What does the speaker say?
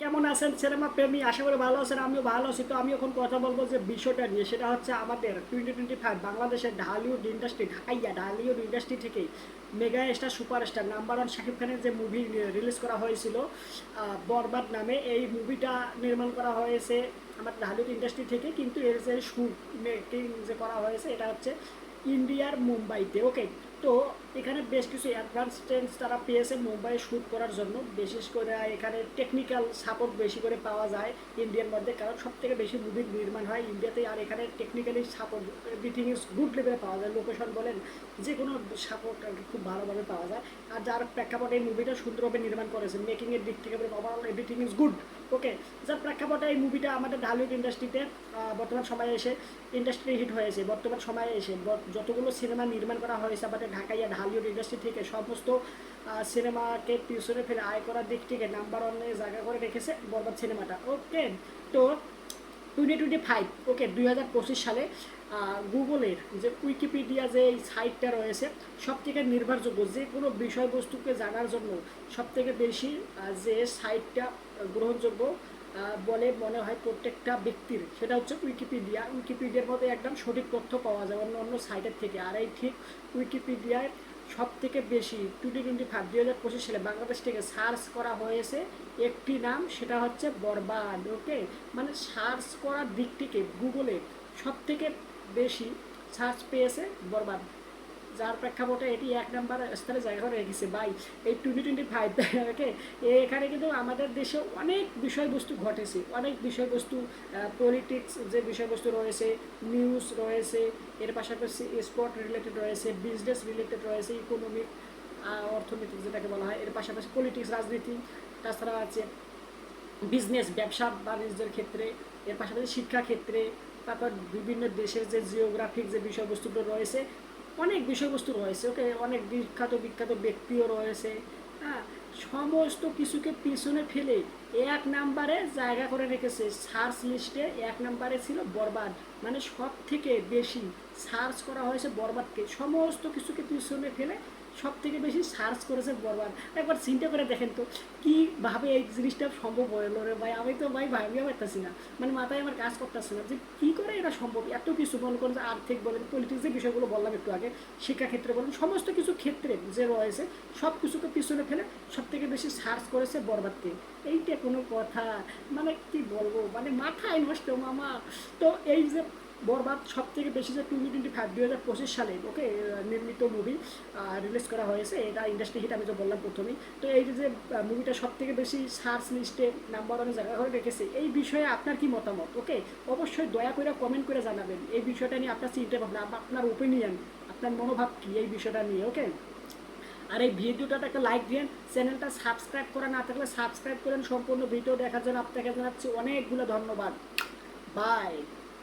কেমন আছেন? সিনেমা প্রেমী আশা করি ভালো আছেন, আমিও ভালো আছি। তো আমি এখন কথা বলব যে বিষয়টা নিয়ে, সেটা হচ্ছে আমাদের টোয়েন্টি টোয়েন্টি ফাইভ বাংলাদেশের ঢালিউড ইন্ডাস্ট্রি ঢাকাইয়া ঢালিউড ইন্ডাস্ট্রি থেকে mega star superstar number one Shakib খানের যে মুভি রিলিজ করা হয়েছিল বরবাদ নামে, এই মুভিটা নির্মাণ করা হয়েছে আমার ঢালিউড ইন্ডাস্ট্রি থেকে, কিন্তু এর যে শুট মেকিং যে করা হয়েছে, এটা হচ্ছে ইন্ডিয়ার মুম্বাইতে ওকে তো এখানে বেশ কিছু অ্যাডভান্স টেন্স তারা পেয়েছে মুম্বাইয়ে শ্যুট করার জন্য। বিশেষ করে এখানে টেকনিক্যাল সাপোর্ট বেশি করে পাওয়া যায় ইন্ডিয়ার মধ্যে, কারণ সব থেকে বেশি মুভির নির্মাণ হয় ইন্ডিয়াতে আর এখানে technically support everything is good লেভেলে পাওয়া যায়। লোকেশন বলেন যে কোনো সাপোর্ট আর কি খুব ভালোভাবে পাওয়া যায়। আর যার প্রেক্ষাপটে এই মুভিটা সুন্দরভাবে নির্মাণ করেছে মেকিংয়ের দিক থেকে overall everything is good okay যার প্রেক্ষাপটে এই মুভিটা আমাদের ঢালিউড ইন্ডাস্ট্রিতে বর্তমান সময়ে এসে ইন্ডাস্ট্রি হিট হয়েছে, বর্তমান সময়ে এসে যতগুলো সিনেমা নির্মাণ করা হয়েছে আমাদের ঢাকাইয়া ঢালিউড ইন্ডাস্ট্রি থেকে সমস্ত সিনেমাকে পিছনে ফেলে আয় করার দিক থেকে নাম্বার ওয়ানে জায়গা করে রেখেছে বরবাদ সিনেমাটা। ওকে তো টোয়েন্টি টোয়েন্টি ফাইভ ওকে দুই হাজার পঁচিশ সালে গুগলের যে উইকিপিডিয়া যে এই সাইটটা রয়েছে সব থেকে নির্ভরযোগ্য, যে কোনো বিষয়বস্তুকে জানার জন্য সব থেকে বেশি যে সাইটটা গ্রহণযোগ্য বলে মনে হয় প্রত্যেকটা ব্যক্তির। সেটা হচ্ছে উইকিপিডিয়া উইকিপিডিয়ার মধ্যে একদম সঠিক তথ্য পাওয়া যায় অন্য অন্য সাইটের থেকে। আর এই ঠিক উইকিপিডিয়ায় সব থেকে বেশি টোয়েন্টি টোয়েন্টি ফাইভ, দুই হাজার পঁচিশ সালে বাংলাদেশ থেকে সার্চ করা হয়েছে একটি নাম, সেটা হচ্ছে বরবাদ, ওকে? মানে সার্চ করার দিক থেকে গুগলে সব থেকে বেশি সার্চ পেয়েছে বরবাদ। যার প্রেক্ষাপটে এটি এক নাম্বার স্থানে জায়গা করে রেখেছে বাই, এই টোয়েন্টি টোয়েন্টি ফাইভ ওকে এখানে কিন্তু আমাদের দেশে অনেক বিষয়বস্তু ঘটেছে। অনেক বিষয়বস্তু পলিটিক্স যে বিষয়বস্তু রয়েছে নিউজ রয়েছে, এর পাশাপাশি স্পোর্ট রিলেটেড রয়েছে বিজনেস রিলেটেড রয়েছে ইকোনমিক অর্থনৈতিক যেটাকে বলা হয়, এর পাশাপাশি পলিটিক্স রাজনীতি, তাছাড়া আছে বিজনেস ব্যবসা, বাণিজ্যের ক্ষেত্রে, এর পাশাপাশি শিক্ষাক্ষেত্রে তারপর বিভিন্ন দেশের যে জিওগ্রাফিক যে বিষয়বস্তুগুলো রয়েছে অনেক বিষয়বস্তু রয়েছে, ওকে? অনেক বিখ্যাত বিখ্যাত ব্যক্তিও রয়েছে হ্যাঁ? সমস্ত কিছুকে পিছনে ফেলে এক নাম্বারে জায়গা করে রেখেছে সার্চ লিস্টে এক নাম্বারে ছিল বরবাদ মানে সব থেকে বেশি। সার্চ করা হয়েছে বরবাদকে। সমস্ত কিছুকে পিছনে ফেলে সব থেকে বেশি সার্চ করেছে বরবাদ। একবার চিন্তা করে দেখেন তো, কীভাবে এই জিনিসটা সম্ভব হলো রে ভাই? আমি তো ভাই ভাবিও পারতেছি না। মানে মাথায় আমার কাজ করতেছে না যে কী করে এটা সম্ভব? এত কিছু মনে করেন যে আর্থিক বলেন পলিটিক্স যে বিষয়গুলো বললাম একটু আগে, শিক্ষাক্ষেত্রে বলেন, সমস্ত কিছু ক্ষেত্রে যে রয়েছে সব কিছুকে পিছনে ফেলে সব থেকে বেশি সার্চ করেছে বরবাদকে। এইটা কোনো কথা। মানে কি বলব? মানে মাথায় নষ্ট মামা। তো এই যে বরবাদ সব থেকে বেশি যে টোয়েন্টি টোয়েন্টি ফাইভ দুই হাজার পঁচিশ সালে, ওকে নির্মিত মুভি রিলিজ করা হয়েছে। এটা ইন্ডাস্ট্রি হিট আমি তো বললাম প্রথমেই। তো এই যে মুভিটা সব থেকে বেশি সার্চ লিস্টে নাম্বার ওয়ানে জায়গা করে রেখেছে, এই বিষয়ে আপনার কি মতামত? ওকে, অবশ্যই দয়া করে কমেন্ট করে জানাবেন। এই বিষয়টা নিয়ে আপনার চিন্তা ভাবনা, আপ- আপনার ওপিনিয়ন আপনার মনোভাব কি এই বিষয়টা নিয়ে, ওকে? আর এই ভিডিওটাতে একটা লাইক দিন চ্যানেলটা সাবস্ক্রাইব করা না থাকলে সাবস্ক্রাইব করেন। সম্পূর্ণ ভিডিও দেখার জন্য আপনাকে জানাচ্ছি অনেকগুলো ধন্যবাদ। বাই